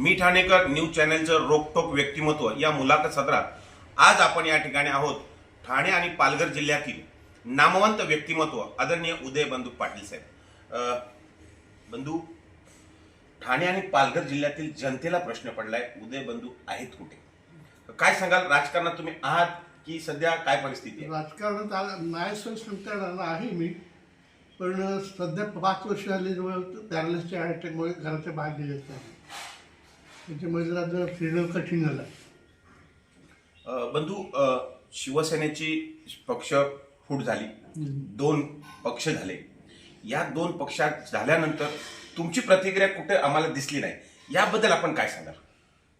मी Thanekar news चॅनलचं रोकटोक व्यक्तिमत्व या मुलाखत सत्रात आज आपण या ठिकाणी आहोत. ठाणे आणि पालघर जिल्ह्यातील नामवंत व्यक्तिमत्व आदरणीय उदय बंधू पाटील साहेब. बंधू ठाणे आणि पालघर जिल्ह्यातील जनतेला प्रश्न पडलाय उदय बंधू आहेत कुठे? काय सांगाल राजकारणात तुम्ही आहात की सध्या काय परिस्थिती आहे? राजकारणात आ- नाही असं आहे मी पण सध्या पाच वर्ष झाली जवळ पॅरालिसच्या अटॅकमुळे घराच्या बाहेर गेले नाही त्याच्यामुळे जरा जरा फिरणं कठीण झालं. अ, बंधू अ, शिवसेनेची पक्ष फूट झाली. दोन पक्ष झाले. या दोन पक्षात झाल्यानंतर तुमची प्रतिक्रिया कुठे आम्हाला दिसली नाही? याबद्दल आपण काय सांगाल?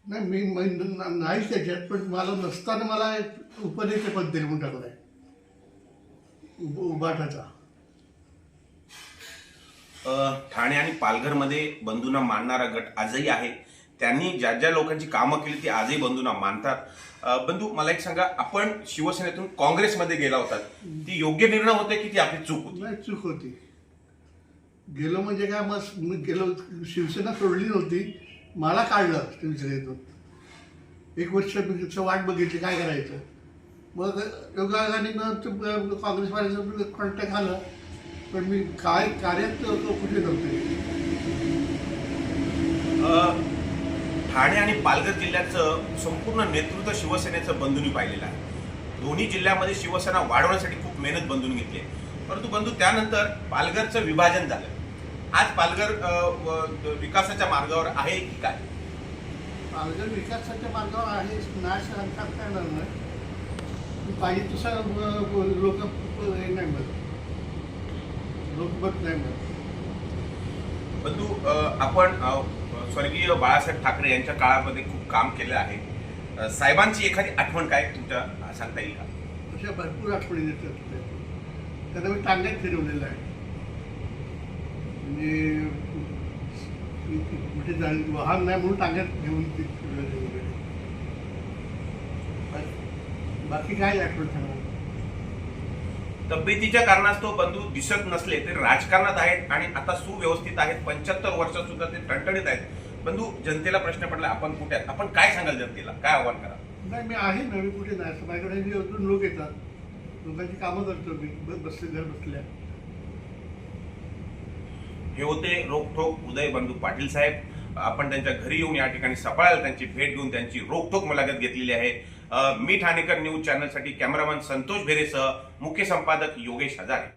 नाही मी न- नाही त्याच्यात पण मला नसताना मला एक उपनेते पद दिलं म्हणून टाकलं आहे. उब उबाटाचा अ, ठाणे आणि पालघरमध्ये बंधूंना मानणारा गट आजही आहे. त्यांनी ज्या ज्या लोकांची कामं केली ती आजही बंधूंना मानतात. बंधू मला एक सांगा आपण शिवसेनेतून काँग्रेसमध्ये गेला होता ती योग्य निर्णय होते की ती आपली चूक होती? नाही चूक होती. गेलो म्हणजे काय मग मी गेलो शिवसेना सोडली नव्हती. मला काढलं शिवसेनेतून. एक वर्ष मी वाट बघितली काय करायचं. मग योगायोगाने मग काँग्रेसवाल्याचं कॉन्टॅक्ट आलं. पण मी काय कार्यात कुठे नव्हते अ, ठाणे आणि पालघर जिल्ह्याचं संपूर्ण नेतृत्व शिवसेनेचं बंधूंनी पाहिलेलं आहे. दोन्ही जिल्ह्यामध्ये शिवसेना वाढवण्यासाठी खूप मेहनत बंधून घेतली आहे. परंतु बंधू त्यानंतर पालघरचं विभाजन झालं. आज पालघर विकासाच्या मार्गावर आहे की काय? पालघर विकासाच्या मार्गावर आहे नाही सांगता येणार नाही. पाहिजे तसा लोक हे नाही म्हणत. लोकमत नाही म्हणत. बंधू आपण स्वर्गीय बाळासाहेब ठाकरे यांच्या काळामध्ये खूप काम केलं आहे. साहेबांची एखादी आठवण काय तुमच्या सांगता येईल का? अशा भरपूर आठवणी देतात त्यांना मी टांग्यात फिरवलेलं आहे. म्हणजे कुठे जाईल वाहन नाही म्हणून टांग्यात घेऊन ते फिरवलेलं वगैरे बाकी काय आठवण सांगा तब्येतीच्या कारणास्तव बंधू दिसत नसले तरी राजकारणात आहेत आणि आता सुव्यवस्थित आहेत. पंच्याहत्तर वर्षात सुद्धा ते टणटणीत आहेत. बंधू जनतेला प्रश्न पडला आपण कुठे आहेत? आपण काय सांगाल जनतेला? काय आव्हान करा? नाही मी आहे ना मी कुठे नाही माझ्याकडे जे अजून लोक येतात. लोकांची कामं करतो मी. बसले घर बसल्या. हे होते रोखोक उदय बंधू पाटील साहेब. आपण त्यांच्या घरी येऊन या ठिकाणी सफाळ्याला त्यांची भेट घेऊन त्यांची रोखोक मुलाखत घेतलेली आहे. मी ठाणेकर न्यूज चॅनलसाठी कॅमेरामन संतोष भेरेसह मुख्य संपादक योगेश हजारे.